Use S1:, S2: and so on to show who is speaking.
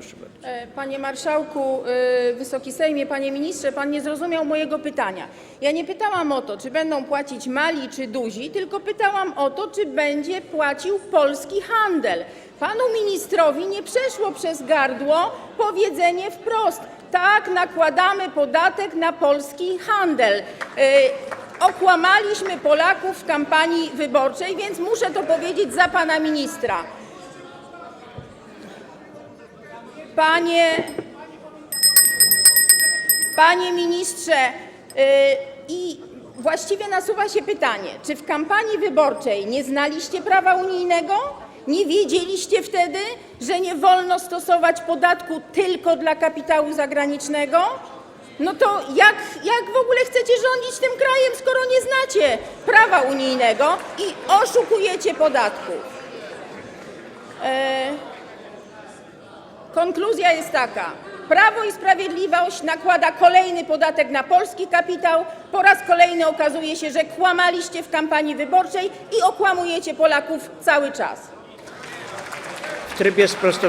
S1: proszę bardzo.
S2: E, Panie Marszałku, e, Wysoki Sejmie, Panie Ministrze, Pan nie zrozumiał mojego pytania. Ja nie pytałam o to, czy będą płacić mali czy duzi, tylko pytałam o to, czy będzie płacił polski handel. Panu ministrowi nie przeszło przez gardło powiedzenie wprost, tak, nakładamy podatek na polski handel. E, Okłamaliśmy Polaków w kampanii wyborczej, więc muszę to powiedzieć za pana ministra. Panie, panie ministrze, yy, i właściwie nasuwa się pytanie, czy w kampanii wyborczej nie znaliście prawa unijnego? Nie wiedzieliście wtedy, że nie wolno stosować podatku tylko dla kapitału zagranicznego? No to jak, jak w ogóle chcecie rządzić tym krajem, skoro nie znacie prawa unijnego i oszukujecie podatków? E, Konkluzja jest taka. Prawo i Sprawiedliwość nakłada kolejny podatek na polski kapitał. Po raz kolejny okazuje się, że kłamaliście w kampanii wyborczej i okłamujecie Polaków cały czas.
S1: W trybie sprostowania.